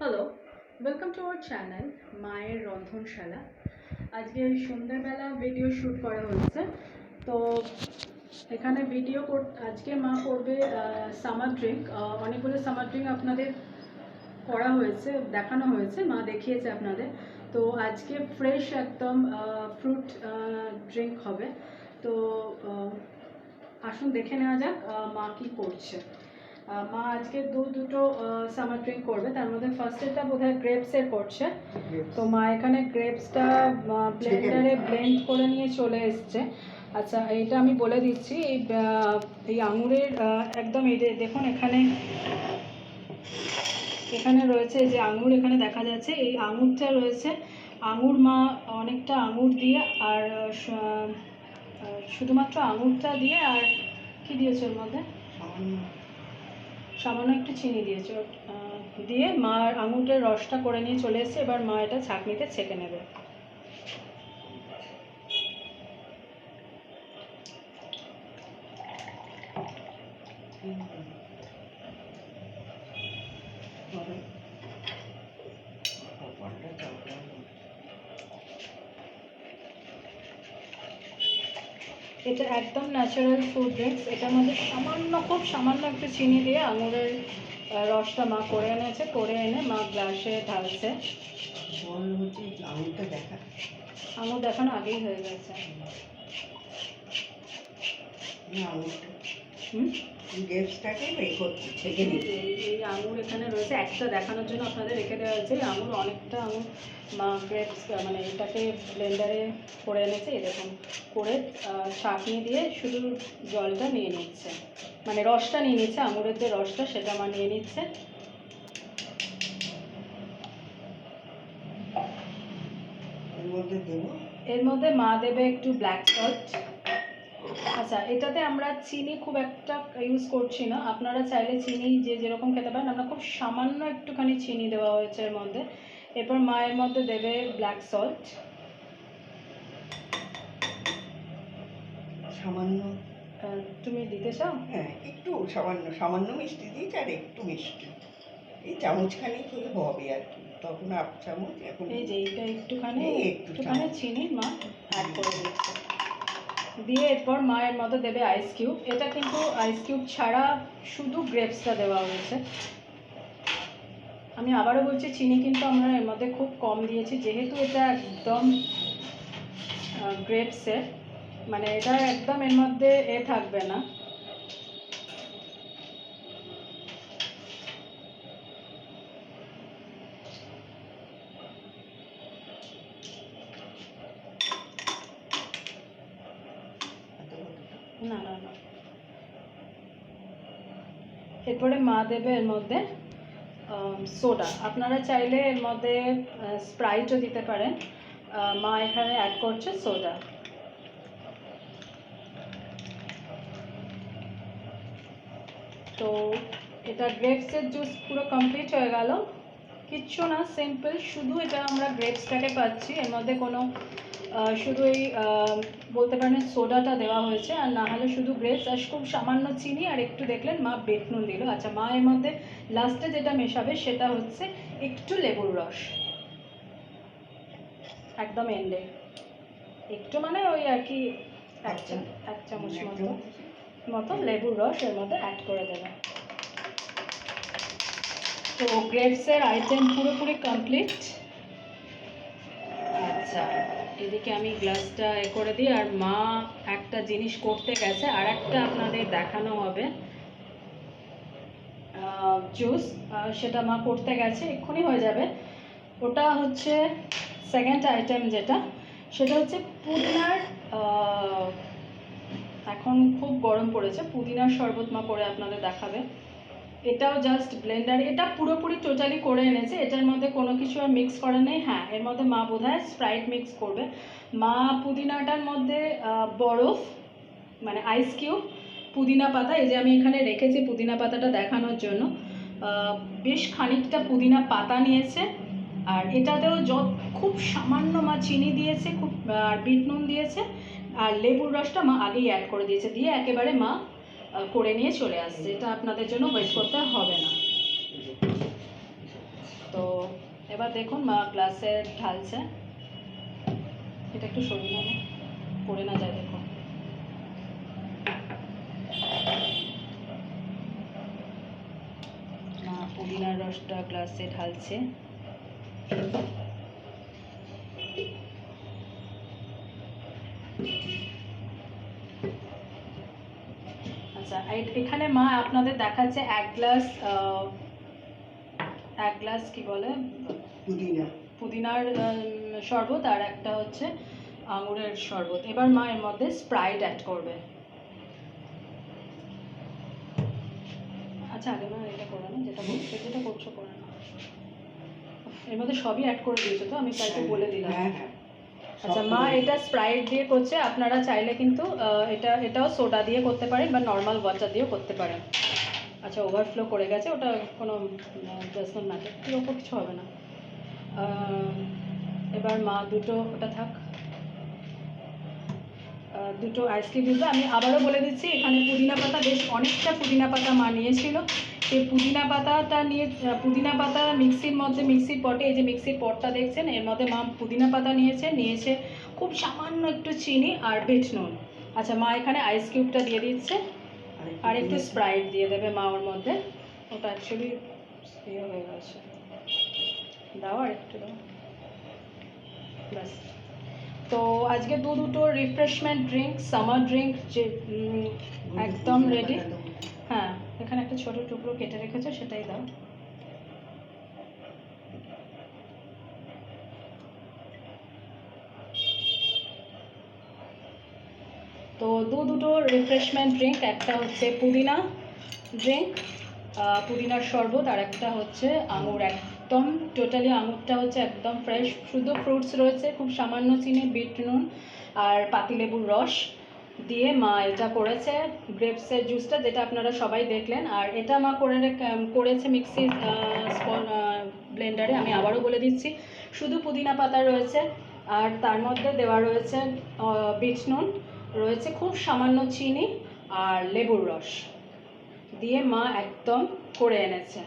Hello welcome to our channel মায়ের রন্ধনশালা আজকে সন্ধ্যাবেলা ভিডিও শ্যুট করা হচ্ছে। তো এখানে ভিডিও কর, আজকে মা করবে সামার ড্রিঙ্ক অনেকগুলো সামার ড্রিঙ্ক আপনাদের করা হয়েছে, দেখানো হয়েছে, মা দেখিয়েছে আপনাদের। তো আজকে ফ্রেশ একদম ফ্রুট ড্রিঙ্ক হবে। তো আসুন দেখে নেওয়া যাক মা কি করছে। মা আজকে দু দুটো সামার ড্রিঙ্ক করবে। তার মধ্যে ফার্স্ট ফার্স্টেরটা বোধহয় গ্রেপসের করছে। তো মা এখানে গ্রেপসটা ব্লেন্ডারে ব্লেন্ড করে নিয়ে চলে এসছে। আচ্ছা এইটা আমি বলে দিচ্ছি। এই এই আঙুরের একদম এই যে দেখুন এখানে এখানে রয়েছে যে আঙুর এখানে দেখা যাচ্ছে। এই আঙুরটা রয়েছে। আঙুর মা অনেকটা আঙুর দিয়ে আর শুধুমাত্র আঙুরটা দিয়ে আর কি দিয়েছে ওর মধ্যে? সামান্য একটু চিনি দিয়েছে। দিয়ে মা আঙুরের রসটা করে নিয়ে চলে এসেছে, এবার মা এটা ছাঁকনিতে ছেঁকে নেবে। এটা একদম ন্যাচারাল ফুড ড্রিঙ্কস এটার মধ্যে সামান্য খুব সামান্য একটু চিনি দিয়ে আঙুরের রসটা মা করে এনেছে করে এনে মা গ্লাসে ঢালছে। আঙুর দেখানো আগেই হয়ে গেছে। হুম? গ্রেপসটাকে এই করছে ছেঁকে নিচ্ছে এই- আঙুর এখানে রয়েছে একটা দেখানোর জন্য আপনাদের রেখে দেওয়া হয়েছে। আঙুর অনেকটা আঙুর মা গ্রেপস মানে এটাকে ব্লেন্ডারে করে এনেছে এরকম করে ছাঁকনি দিয়ে শুধু জলটা নিয়ে নিচ্ছে। মানে রসটা নিয়ে নিচ্ছে আঙুরের যে রসটা সেটা মা নিয়ে নিচ্ছে। এর মধ্যে দেবো? এর মধ্যে মা দেবে একটু ব্ল্যাক সল্ট আচ্ছা এটাতে আমরা চিনি খুব একটা ইউজ করছি না। আপনারা চাইলে চিনি যে যেরকম খেতে পারেন। আমরা খুব সামান্য একটুখানি চিনি দেওয়া হয়েছে এর মধ্যে। এরপর মায়ের মধ্যে দেবে ব্ল্যাক সল্ট সামান্য। তুমি দিতে চাও? হ্যাঁ একটু সামান্য সামান্য মিষ্টি দিয়েছি আর একটু মিষ্টি। এই চামচখানি হলে হবে আর কি। তখন আপ চামচ এখন এই যে এইটা একটুখানি একটু একটুখানি। চিনি মা অ্যাড করে দিচ্ছে। দিয়ে এরপর মায়ের মধ্যে দেবে আইস কিউব এটা কিন্তু আইস কিউব ছাড়া শুধু গ্রেপসটা দেওয়া হয়েছে। আমি আবারও বলছি, চিনি কিন্তু আমরা এর মধ্যে খুব কম দিয়েছি। যেহেতু এটা একদম গ্রেপসের মানে এটা একদম এর মধ্যে এ থাকবে না। না না না। এরপরে মা দেবে এর মধ্যে সোডা। আপনারা চাইলে এর মধ্যে স্প্রাইটও দিতে পারেন। মা এখানে অ্যাড করছে সোডা। তো এটা গ্রেপসের জুস পুরো কমপ্লিট হয়ে গেল। কিচ্ছু না সিম্পল শুধু এটা আমরা গ্রেপসটাকে পাচ্ছি। এর মধ্যে কোনো শুধু এই বলতে পারেন সোডাটা দেওয়া হয়েছে আর না হলে শুধু গ্রেপস আর খুব সামান্য চিনি আর একটু দেখলেন মা বেট নুন দিল। আচ্ছা মা এর মধ্যে লাস্টে যেটা মেশাবে সেটা হচ্ছে একটু লেবুর রস। একদম এন্ডে। একটু মানে ওই আর কি এক চা- এক চামচ মতো। মতো লেবুর রস এর মধ্যে অ্যাড করে দেবে। তো গ্রেপসের আইটেম পুরোপুরি কমপ্লিট আচ্ছা এদিকে আমি গ্লাসটা এ করে দিই, আর মা একটা জিনিস করতে গেছে, আর একটা আপনাদের দেখানো হবে। জুস সেটা মা করতে গেছে, এক্ষুনি হয়ে যাবে। ওটা হচ্ছে সেকেন্ড আইটেম যেটা, সেটা হচ্ছে পুদিনার এখন খুব গরম পড়েছে, পুদিনার শরবত মা করে আপনাদের দেখাবে। এটাও জাস্ট ব্লেন্ডার এটা পুরোপুরি টোটালি করে এনেছে, এটার মধ্যে কোনো কিছু আর মিক্স করে নেই। হ্যাঁ এর মধ্যে মা বোধহয় স্প্রাইট মিক্স করবে। মা পুদিনাটার মধ্যে বরফ মানে আইস কিউব পুদিনা পাতা, এই যে আমি এখানে রেখেছি পুদিনা পাতাটা দেখানোর জন্য। বেশ খানিকটা পুদিনা পাতা নিয়েছে। আর এটাতেও যত, খুব সামান্য মা চিনি দিয়েছে, খুব, আর বিট নুন দিয়েছে। আর লেবুর রসটা মা আগেই অ্যাড করে দিয়েছে। দিয়ে একেবারে মা করে নিয়ে চলে আসছে। এটা আপনাদের জন্য ওয়েট করতে হবে না। তো এবার দেখুন, মা গ্লাসে ঢালছে। এটা একটু সরিয়ে নেবে। পড়ে না যায় দেখুন। মা পুদিনার রসটা গ্লাসে ঢালছে। আচ্ছা এখানে মা আপনাদের দেখাচ্ছে এক গ্লাস এক গ্লাস কি বলে? পুদিনা। পুদিনার শরবত আর একটা হচ্ছে আঙুরের শরবত। এবার মা এর মধ্যে স্প্রাইট অ্যাড করবে। আচ্ছা আগে মা এটা করে না যেটা বলছো যেটা করছ করে না এর মধ্যে সবই অ্যাড করে দিয়েছ তো? আমি তাই তো বলে দিলাম। হ্যাঁ হ্যাঁ। আচ্ছা মা এটা স্প্রাইট দিয়ে করছে আপনারা চাইলে কিন্তু এটা এটাও সোডা দিয়ে করতে পারেন বা নর্মাল ওয়াটার দিয়েও করতে পারেন। আচ্ছা ওভারফ্লো করে গেছে ওটা কোনো ডাজ নট ম্যাটার এর কিছু হবে না। এবার মা দুটো ওটা থাক। দুটো আইসক্রিম দিল। আমি আবারও বলে দিচ্ছি এখানে পুদিনা পাতা বেশ অনেকটা পুদিনা পাতা মা নিয়েছিল। সেই পুদিনা পাতাটা নিয়ে পুদিনা পাতা মিক্সির মধ্যে মিক্সির পটে এই যে মিক্সির পটটা দেখছেন এর মধ্যে মা পুদিনা পাতা নিয়েছে নিয়েছে খুব সামান্য একটু চিনি আর বিট নুন। আচ্ছা মা এখানে আইস কিউবটা দিয়ে দিচ্ছে আর একটু স্প্রাইট দিয়ে দেবে মা ওর মধ্যে। ওটা অ্যাকচুয়ালি ইয়ে হয়ে গেছে। দাও আর একটু দাও। ব্যাস। তো আজকে দু দুটো রিফ্রেশমেন্ট ড্রিঙ্ক সামার ড্রিঙ্ক যে একদম রেডি হ্যাঁ। এখানে একটা ছোট টুকরো কেটে রেখেছো, সেটাই দাও। তো দু দুটো রিফ্রেশমেন্ট ড্রিঙ্ক একটা হচ্ছে পুদিনা ড্রিঙ্ক পুদিনার শরবত, আর একটা হচ্ছে আঙুর। একদম টোটালি আঙুরটা হচ্ছে একদম ফ্রেশ শুধু ফ্রুটস রয়েছে, খুব সামান্য চিনি, বিট নুন, আর পাতিলেবুর রস। দিয়ে মা এটা করেছে গ্রেপসের জুসটা যেটা আপনারা সবাই দেখলেন। আর এটা মা করে করেছে মিক্সির ব্লেন্ডারে আমি আবারও বলে দিচ্ছি। শুধু পুদিনা পাতা রয়েছে, আর তার মধ্যে দেওয়া রয়েছে বিট নুন রয়েছে খুব সামান্য চিনি আর লেবুর রস। দিয়ে মা একদম করে এনেছে।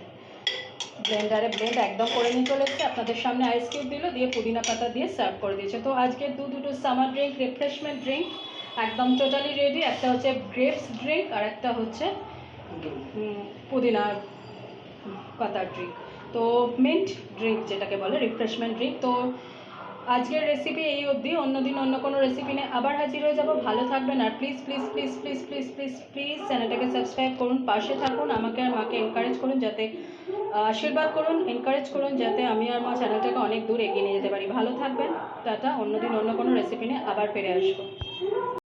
ব্লেন্ডারে ব্লেন্ড একদম করে নিয়ে চলে এসেছে। আপনাদের সামনে আইস কিউব দিল, দিয়ে পুদিনা পাতা দিয়ে সার্ভ করে দিয়েছে। তো আজকের দু দুটো সামার ড্রিঙ্ক রিফ্রেশমেন্ট ড্রিঙ্ক একদম টোটালি রেডি একটা হচ্ছে গ্রেপস ড্রিঙ্ক আর একটা হচ্ছে উম, পুদিনা পাতার ড্রিঙ্ক তো মিন্ট ড্রিঙ্ক যেটাকে বলে রিফ্রেশমেন্ট ড্রিঙ্ক তো আজকের রেসিপি এই অবধি। অন্যদিন অন্য কোনো রেসিপি নিয়ে আবার হাজির হয়ে যাব। ভালো থাকবেন আর please please please please please please please চ্যানেলটাকে সাবস্ক্রাইব করুন পাশে থাকুন আমাকে আর মাকে এনকারেজ করুন যাতে আশীর্বাদ করুন এনকারেজ করুন যাতে আমি আর মা চ্যানেলটাকে অনেক দূর এগিয়ে নিয়ে যেতে পারি। ভালো থাকবেন টাটা। অন্যদিন অন্য কোনো রেসিপি নিয়ে আবার ফিরে আসব।